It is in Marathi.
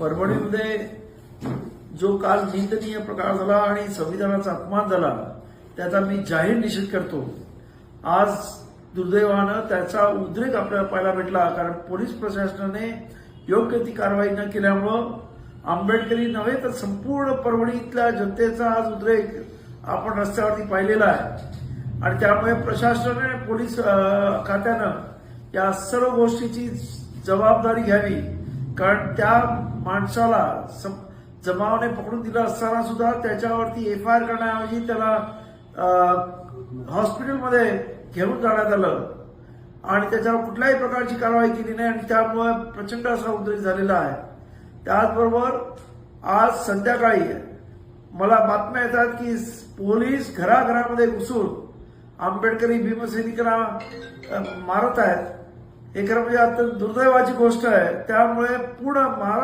परभणीमध्ये जो काल निंदनीय प्रकार झाला आणि संविधानाचा अपमान झाला त्याचा मी जाहीर निषेध करतो. आज दुर्दैवानं त्याचा उद्रेक आपल्याला पाहायला भेटला कारण पोलीस प्रशासनाने योग्य ती कारवाई न केल्यामुळं आंबेडकरी नव्हे तर संपूर्ण परभणीतल्या जनतेचा आज उद्रेक आपण रस्त्यावरती पाहिलेला आहे. आणि त्यामुळे प्रशासनाने पोलीस खात्यानं या सर्व गोष्टीची जबाबदारी घ्यावी. कारण त्या माणसाला सम- जमावाने पकडून दिलं असताना सुद्धा त्याच्यावरती एफ आय आर करण्याऐवजी त्याला हॉस्पिटलमध्ये घेऊन जाण्यात आलं. आणि त्याच्यावर कुठल्याही प्रकारची कारवाई केली नाही आणि त्यामुळे प्रचंड असा उद्रेक झालेला आहे. त्याचबरोबर आज संध्याकाळी मला बातम्या येतात की पोलीस घराघरामध्ये घुसून आंबेडकरी भीमसैनिकांना मारत आहेत. हे खरं म्हणजे अत्यंत दुर्दैवाची गोष्ट आहे. त्यामुळे पूर्ण महाराष्ट्र